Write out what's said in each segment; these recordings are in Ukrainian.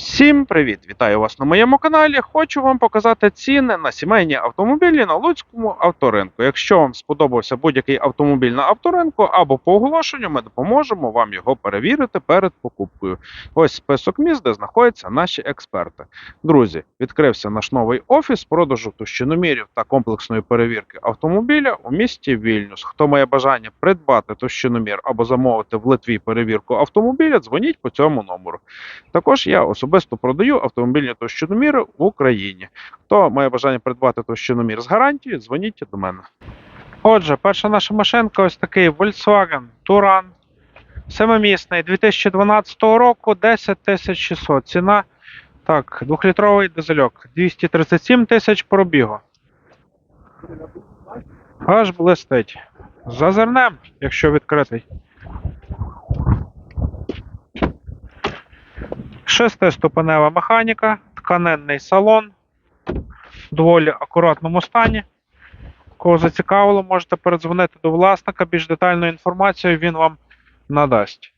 Всім привіт! Вітаю вас на моєму каналі. Хочу вам показати ціни на сімейні автомобілі на Луцькому авторинку. Якщо вам сподобався будь-який автомобіль на авторинку або по оголошенню, ми допоможемо вам його перевірити перед покупкою. Ось список міст, де знаходяться наші експерти. Друзі, відкрився наш новий офіс продажу товщиномірів та комплексної перевірки автомобіля у місті Вільнюс. Хто має бажання придбати товщиномір або замовити в Литві перевірку автомобіля, дзвоніть по цьому номеру. Також я особисто продаю автомобільні товщиноміри в Україні. Хто має бажання придбати товщиномір з гарантією, дзвоніть до мене. Отже, перша наша машинка ось такий Volkswagen Touran. Семимісний 2012 року 10 600. Ціна. Так, двохлітровий дизельок. 237 тисяч пробігу. Аж блистить. Зазирнем, якщо відкритий. Шестиступенева механіка, тканинний салон доволі акуратному стані. Кого зацікавило, можете передзвонити до власника, більш детальну інформацію він вам надасть.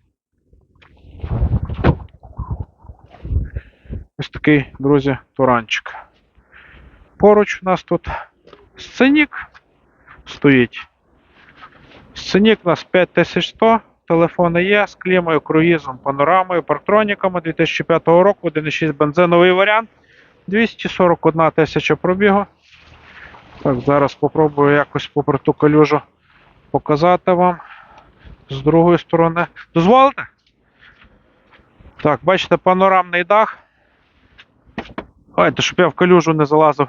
Ось такий, друзі, туранчик. Поруч у нас тут сценік стоїть. Сценік у нас 5100. Телефони є з клімою, круїзом, панорамою, парктроніками 2005 року, 1.6 бензиновий варіант. 241 тисяча пробігу. Так, зараз спробую якось попри ту калюжу показати вам з другої сторони. Дозволите? Так, бачите, панорамний дах. Ой, щоб я в калюжу не залазив.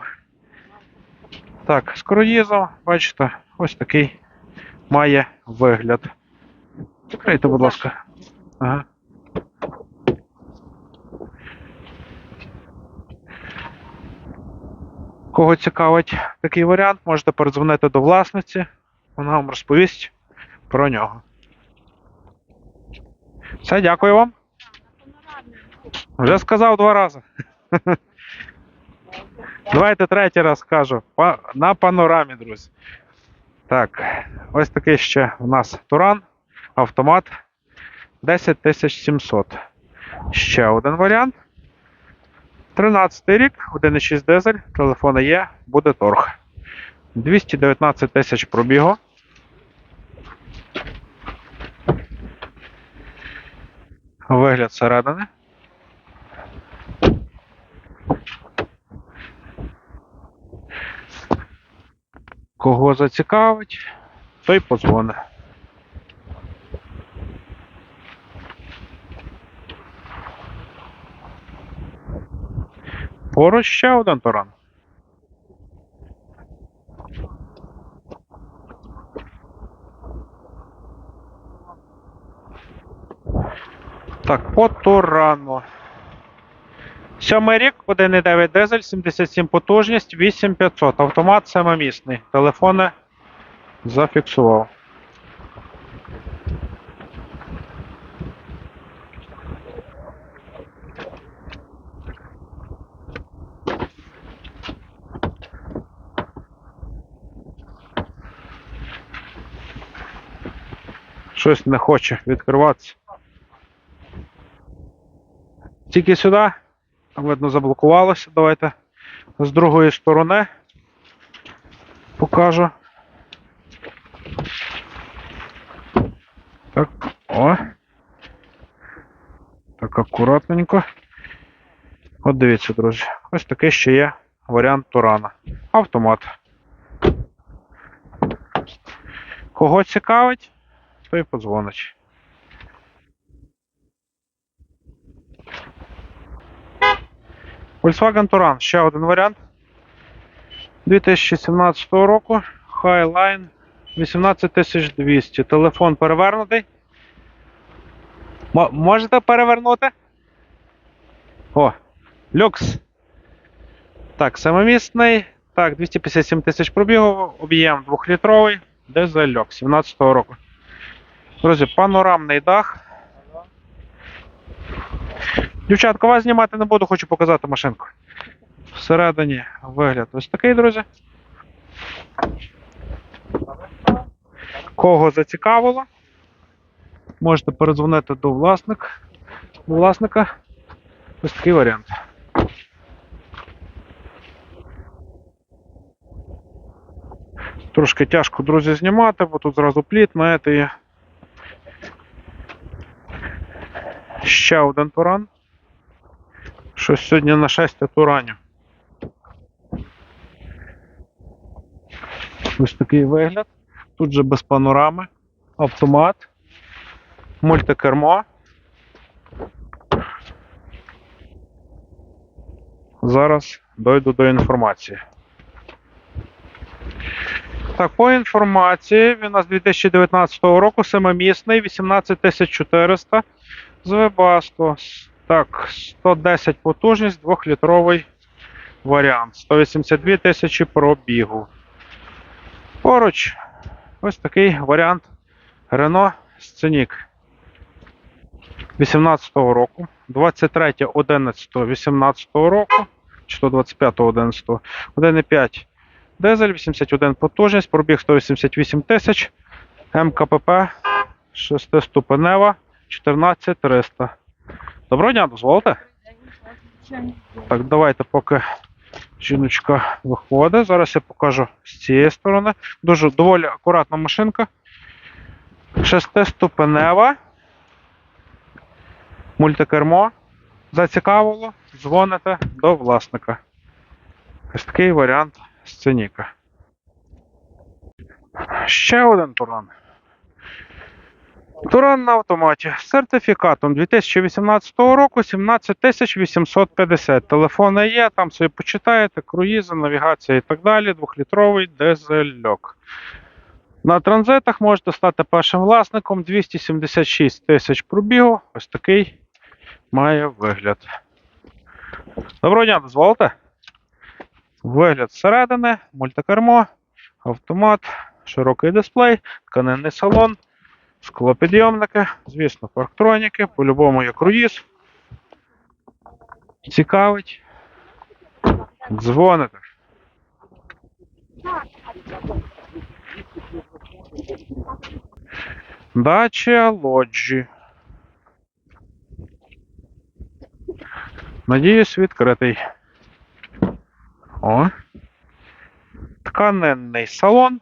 Так, з круїзом, бачите, ось такий має вигляд. Закрийте, будь ласка. Ага. Кого цікавить такий варіант, можете передзвонити до власниці, вона вам розповість про нього. Все, дякую вам. Вже сказав два рази. Давайте третій раз скажу. На панорамі, друзі. Так, ось такий ще у нас Туран автомат 10700. Ще один варіант. 13 рік, 1,6 дизель, телефони є, буде торг. 219 тисяч пробігу. Вигляд середини. Кого зацікавить, той подзвонить. Поруч ще один таран. Так, по Турану. Сьомий рік, 1,9 дизель, 77 потужність, 8500. Автомат семимісний. Телефони зафіксував. Щось не хоче відкриватися. Тільки сюди. Там видно заблокувалося. Давайте з другої сторони покажу. Так, о. Так, акуратненько. От дивіться, друзі. Ось такий ще є варіант Турана. Автомат. Кого цікавить, той подзвонить. Volkswagen Touran, ще один варіант. 2017 року. Highline 18200. Телефон перевернутий. Мо- можете перевернути? О, люкс. Так, самомісний. Так, 257 тисяч пробігу, об'єм 2-літровий, дизельок 17 року. Друзі, панорамний дах. Дівчатка, вас знімати не буду, хочу показати машинку. Всередині вигляд ось такий, друзі. Кого зацікавило, можете передзвонити до власник, власника. Ось такий варіант. Трошки тяжко, друзі, знімати, бо тут зразу пліт, знаєте, є. Ще один туран. Щось сьогодні на 6 туранів. Ось такий вигляд. Тут же без панорами, автомат, мультикермо. Зараз дойду до інформації. Так, по інформації, він у нас 2019 року, семимісний, 18400 з Webasto. Так, 110 потужність, 2-літровий варіант. 182 тисячі пробігу. Поруч ось такий варіант Renault Scenic 18-го року, 23.11.18 року, чи то 25.11, 1,5 дизель, 81 потужність, пробіг 188 тисяч, МКПП 6-ступенева 14300. Доброго дня, дозволите? Так, давайте поки жіночка виходить. Зараз я покажу з цієї сторони. Дуже доволі акуратна машинка. Шестиступенева. Мультикермо. Зацікавило, дзвоните до власника. Ось такий варіант сценіка. Ще один туран. Туран на автоматі з сертифікатом 2018 року 17850. Телефони є, там собі почитаєте, круїзи, навігація і так далі. Двохлітровий дизельок. На транзитах можете стати першим власником 276 тисяч пробігу. Ось такий має вигляд. Доброго дня, дозволите? Вигляд зсередини, мультикермо, автомат, широкий дисплей, тканинний салон. Склопідйомники, звісно, парктроніки, по-любому є круїз. Цікавить. Дзвоните. Дача лоджі. Надіюсь, відкритий. О. Тканинний салон.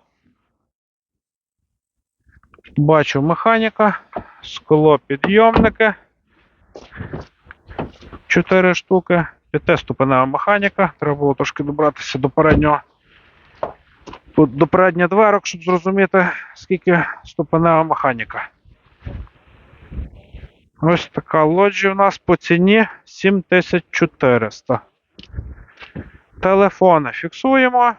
Бачу механіка, склопідйомники. 4 штуки. П'ятиступенева механіка. Треба було трошки добратися до переднього. До передніх дверок, щоб зрозуміти, скільки ступенева механіка. Ось така лоджі у нас по ціні 7400. Телефони фіксуємо.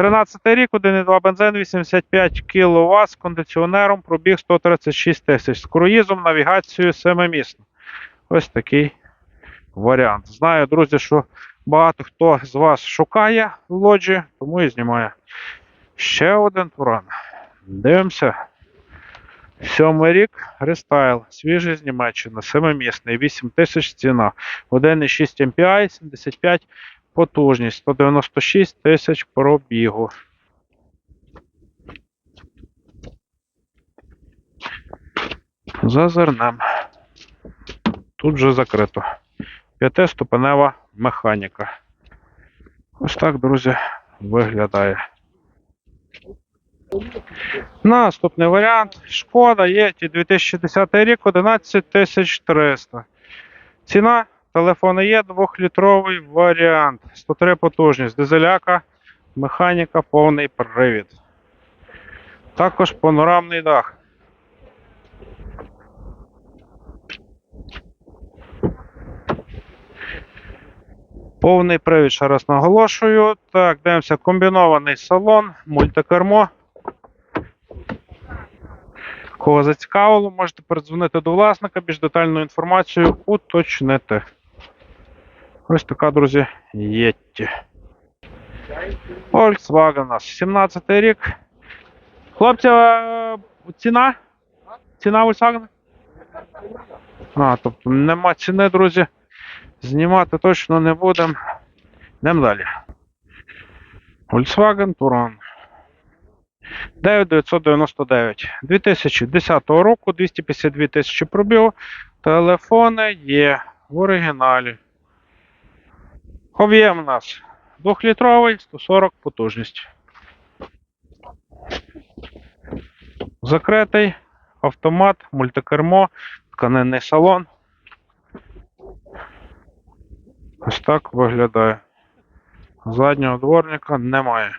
13 рік, 1,2 бензин, 85 кВт з кондиціонером, пробіг 136 тисяч. З круїзом, навігацією семимісно. Ось такий варіант. Знаю, друзі, що багато хто з вас шукає лоджі, тому і знімає. Ще один туран. Дивимося. Сьомий рік рестайл, свіжий з Німеччини, семимісний, 8 тисяч ціна, 1,6 MPI, 75 потужність, 196 тисяч пробігу. Зазирнем. Тут вже закрито. П'ятиступенева механіка. Ось так, друзі, виглядає. Наступний варіант. Шкода Єті 2010 рік 11300. Ціна телефону є 2-літровий варіант. 103 потужність. Дизеляка, механіка, повний привід. Також панорамний дах. Повний привід, ще раз наголошую. Так, дивимося, комбінований салон, мультикермо. Кого зацікавило, можете передзвонити до власника, більш детальну інформацію уточнити. Ось така, друзі, Єтті. Volkswagen у нас 17 рік. Хлопці, е, ціна? Ціна Volkswagen? А, тобто нема ціни, друзі. Знімати точно не будемо. Йдемо далі. Volkswagen Touran. 9999. 2010 року 252 тисячі пробігу. Телефони є в оригіналі. Об'єм у нас 2-літровий, 140 потужність. Закритий автомат, мультикермо, тканинний салон. Ось так виглядає. Заднього дворника немає.